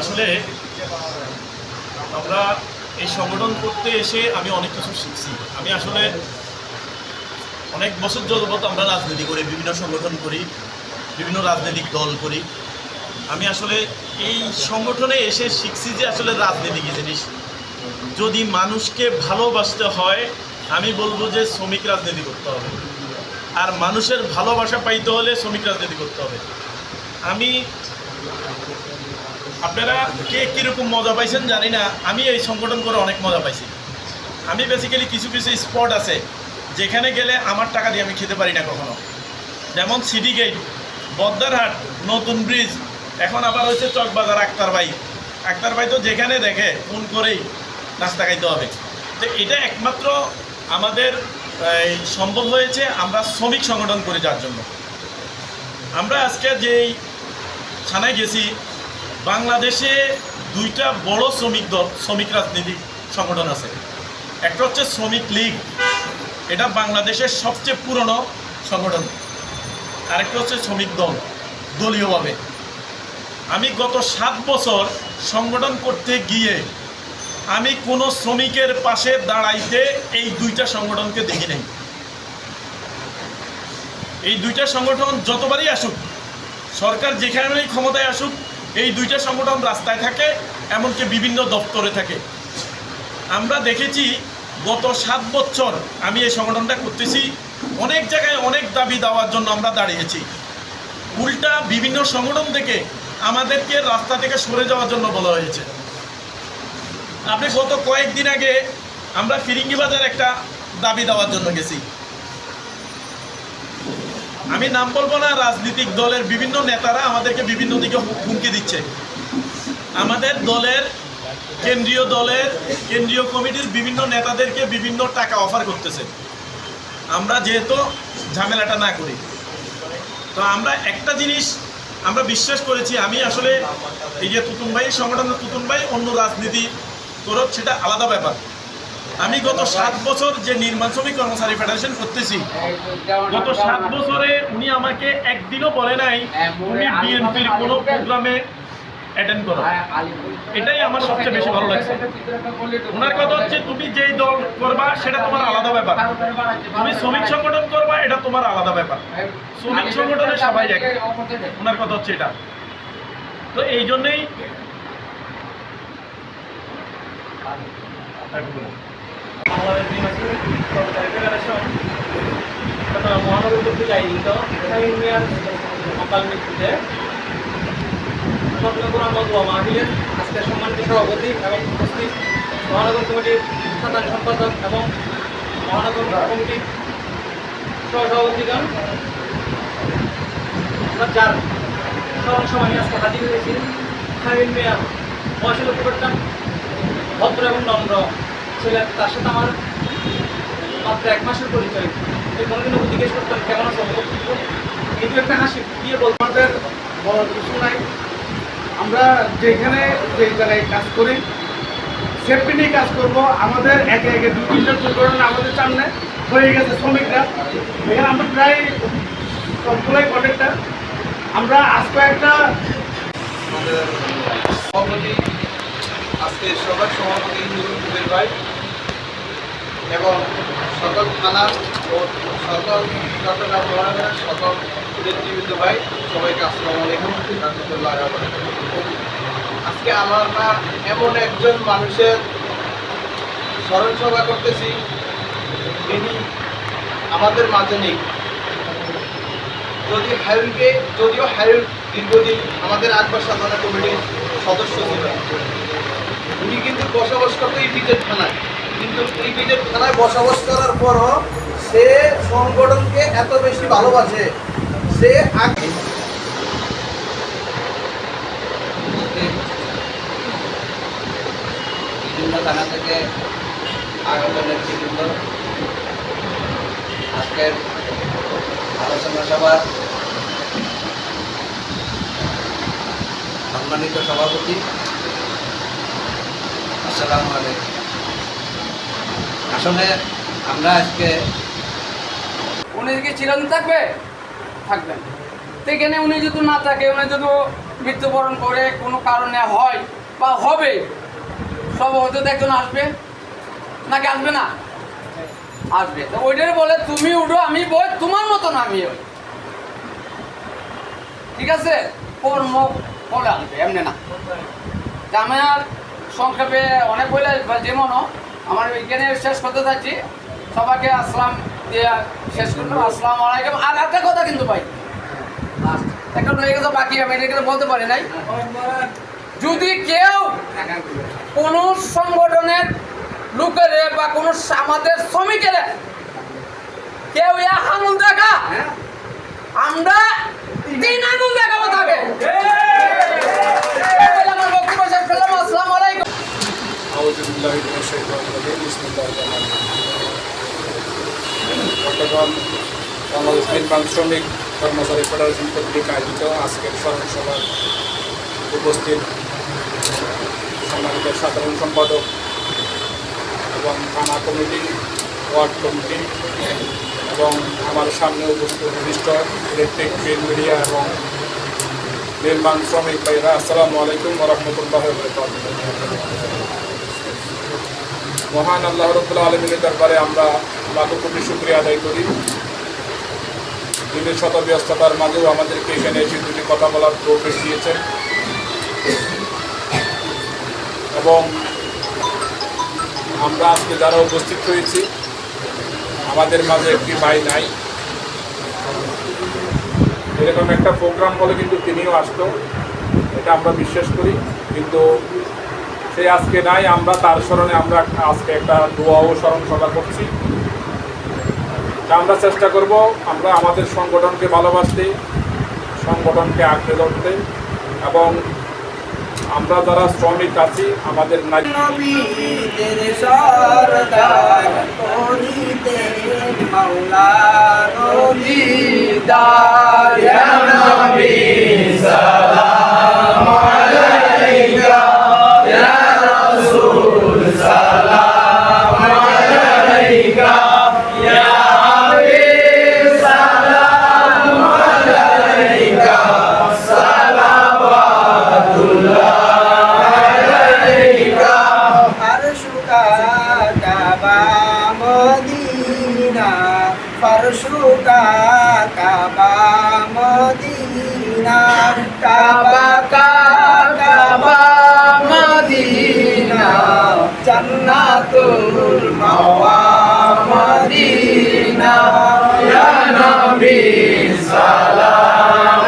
আসলে আমরা এই সংগঠন করতে এসে আমি অনেক কিছু শিখছি। আমি আসলে অনেক বছর যাবত আমরা রাজনীতি করি, বিভিন্ন সংগঠন করি, বিভিন্ন রাজনৈতিক দল করি। আমি আসলে এই সংগঠনে এসে শিখছি যে আসলে রাজনীতি কি জিনিস। যদি মানুষকে ভালোবাসতে হয়, আমি বলব যে শ্রমিক রাজনীতি করতে হবে। আর মানুষের ভালোবাসা পাইতে হলে শ্রমিক রাজনীতি করতে হবে। আমি আপনারা কে কীরকম মজা পাইছেন জানি না। আমি এই সংগঠন করে অনেক মজা পাইছি। আমি বেসিক্যালি কিছু কিছু স্পট আছে, যেখানে গেলে আমার টাকা দিয়ে আমি খেতে পারি না কখনো। যেমন সিটি গেট বদ্দারহাট নতুন ব্রিজ এখন আবার হচ্ছে চকবাজার আক্তার ভাই। আক্তার ভাই তো যেখানে দেখে ফোন করেই নাস্তা খাইতে হবে। তো এটা একমাত্র আমাদের সম্ভব হয়েছে আমরা শ্রমিক সংগঠন করে যাওয়ার জন্য। আমরা আজকে যেই থানায় গেছি বাংলাদেশে দুইটা বড় শ্রমিক দল, শ্রমিক রাজনীতিক সংগঠন আছে। একটা হচ্ছে শ্রমিক লীগ। এটা বাংলাদেশের সবচেয়ে পুরনো সংগঠন। আরেকটা হচ্ছে শ্রমিক দল, দলীয়ভাবে। আমি গত সাত বছর সংগঠন করতে গিয়ে আমি কোনো শ্রমিকের পাশে দাঁড়াইতে এই দুইটা সংগঠনকে দেখি নাই। এই দুইটা সংগঠন যতবারই আসুক, সরকার যেখানেই ক্ষমতায় আসুক এই দুইটা সংগঠন রাস্তায় থাকে, এমনকি বিভিন্ন দপ্তরে থাকে। আমরা দেখেছি গত সাত বছর আমি এই সংগঠনটা করতেছি। অনেক জায়গায় অনেক দাবি দেওয়ার জন্য আমরা দাঁড়িয়েছি। উল্টা বিভিন্ন সংগঠন থেকে আমাদেরকে রাস্তা থেকে সরে যাওয়ার জন্য বলা হয়েছে। আপনি গত কয়েকদিন আগে আমরা ফিরিঙ্গি বাজার একটা দাবি দেওয়ার জন্য গেছি। আমি নাম বলব না, রাজনৈতিক দলের বিভিন্ন নেতারা আমাদেরকে বিভিন্ন দিকে হুমকি দিচ্ছে। আমাদের দলের কেন্দ্রীয় দলের কেন্দ্রীয় কমিটির বিভিন্ন নেতাদেরকে বিভিন্ন টাকা অফার করতেছে। আমরা যেহেতু ঝামেলাটা না করি। তো আমরা একটা জিনিস আমরা বিশ্বাস করেছি, আমি আসলে এই যে তুতুন ভাই সংগঠনের তুতুন ভাই অন্য রাজনীতি করুক, সেটা আলাদা ব্যাপার। আমি গত সাত বছর যে নির্মাণ শ্রমিক কর্মচারী ফেডারেশন করতেছি, গত সাত বছরে উনি আমাকে একদিনও বলে নাই উনি বিএনপির কোনো প্রোগ্রামে অ্যাটেন্ড করো। এটাই আমার সবচেয়ে বেশি ভালো লাগছে। ওনার কথা হচ্ছে, তুমি যেই দল করবা, সেটা তোমার আলাদা ব্যাপার। তুমি শ্রমিক সংগঠন করবা, এটা তোমার আলাদা ব্যাপার। শ্রমিক সংগঠনে সবাই এক। ওনার কথা হচ্ছে এটা। তো এই জন্যেই বাংলাদেশ নির্বাচনী কর্মচারী ফেডারেশন মহানগর কর্তৃক আয়োজিত মিয়ার অকাল মৃত্যুতে চট্টগ্রাম মধুয়া মাহফিলের আজকের সম্মানিত সভাপতি এবং উপস্থিত মহানগর কমিটির সাধারণ সম্পাদক এবং মহানগর কমিটির সহসভাপতিগণ। যার স্মরণ সময় আজকে হাজির হয়েছি শাহীন মিয়া বয়সের উপরটান ভদ্র এবং নম্র। ছিলেন তার সাথে আমার মাত্র এক মাসের পরিচয়। এই কোনোদিনও জিজ্ঞেস করতাম, কেমন আছো? কিন্তু একটা হাসি দিয়ে বলতাম আমাদের বলার কিছু নাই। আমরা যেখানে যে জায়গায় কাজ করি সেফটি নিয়ে কাজ করব। আমাদের একে একে দু তিনটা দুর্ঘটনা আমাদের সামনে হয়ে গেছে শ্রমিকরা। এখানে আমরা প্রায় সবগুলোই কন্ট্রাক্টার আমরা আজকে একটা আমাদের আজকে সবার সভাপতি কবির ভাই এবং সকল থানা ও সকল চট্টগ্রাম মহানগরের সকল নেতৃবৃন্দ ভাই, সবাইকে আসসালামু আলাইকুম, রহমতুল্লাহ আজকে আমরা এমন একজন মানুষের স্মরণ সভা করতেছি, যিনি আমাদের মাঝে নেই। যদি হারুনকে যদিও হারুন দীর্ঘদিন আমাদের আকবর সাধনা কমিটির সদস্য ছিলেন। উনি কিন্তু বসবাস করতো ইপিজেড থানায়। কিন্তু ইপিজেড থানায় বসবাস করার পরও সে সংগঠনকে এত বেশি ভালোবাসে, সে আগে বিভিন্ন থানা থেকে আগত নেতৃবৃন্দ, আজকের আলোচনা সভার সম্মানিত সভাপতি আসসালামু আলাইকুম। আসলে আমরা আজকে উনি কি চিরদিন থাকবে? থাকবেন। তো এখানে উনি যদি না থাকে, উনি যদি মৃত্যুবরণ করে কোনো কারণে হয় বা হবে সভাপতি তো একজন আসবে। নাকি আসবে না? আসবে। তো ওইটারে বলে, তুমি উঠো, আমি বই, তোমার মতন আমি ঠিক আছে? কর্ম ফলে আসবে, এমনি না। তা আমি আর সংক্ষেপে অনেক বলে যেমন আমার এখানে শেষ করতে চাচ্ছি। সবাইকে আসলাম দিয়ে শেষ করলাম। আসসালাম আলাইকুম। আর একটা কথা কিন্তু ভাই। এখন রয়ে গেছে বাকি আমি এটা কিন্তু বলতে পারি নাই। যদি কেউ কোন সংগঠনের লোকের বা কোন আমাদের শ্রমিকের কেউ ইয়া আঙুল দেখা আমরা তিন আঙুল দেখাবো তাকে। নির্মাণ শ্রমিক কর্মচারী ফেডারেশন কর্তৃক আয়োজিত আজকের স্মরণ উপস্থিত সম্মানিত সাধারণ সম্পাদক এবং থানা কমিটি, ওয়ার্ড কমিটি এবং আমার সামনে উপস্থিত বিশিষ্ট ইলেকট্রিক প্রিন্ট মিডিয়া এবং নির্মাণ শ্রমিক ভাইরা আসসালামু আলাইকুম রহমতুল্লাহ মহান আল্লাহ রবুল্লা আলমিনের দরবারে আমরা লাখো কোটি শুক্রিয়া আদায় করি। দিনের শত ব্যস্ততার মাঝেও আমাদেরকে এখানে এসে দুটি কথা বলার প্রবেশ দিয়েছেন। এবং আমরা আজকে যারা উপস্থিত হয়েছি, আমাদের মাঝে একটি ভাই নাই। এরকম একটা প্রোগ্রাম বলে কিন্তু তিনিও আসতো, এটা আমরা বিশ্বাস করি। কিন্তু সে আজকে নাই, আমরা তার স্মরণে আমরা আজকে একটা দোয়া ও স্মরণ সভা করছি। আমরা চেষ্টা করব, আমরা আমাদের সংগঠনকে ভালোবাসতে, সংগঠনকে আঁকড়ে ধরতে, এবং আমরা যারা শ্রমিক আছি, আমাদের নাই Kaaba Medina ফরশুকা Kaaba Medina Kaaba Kaaba Medina জান্নাতুল মাওয়া সালাম।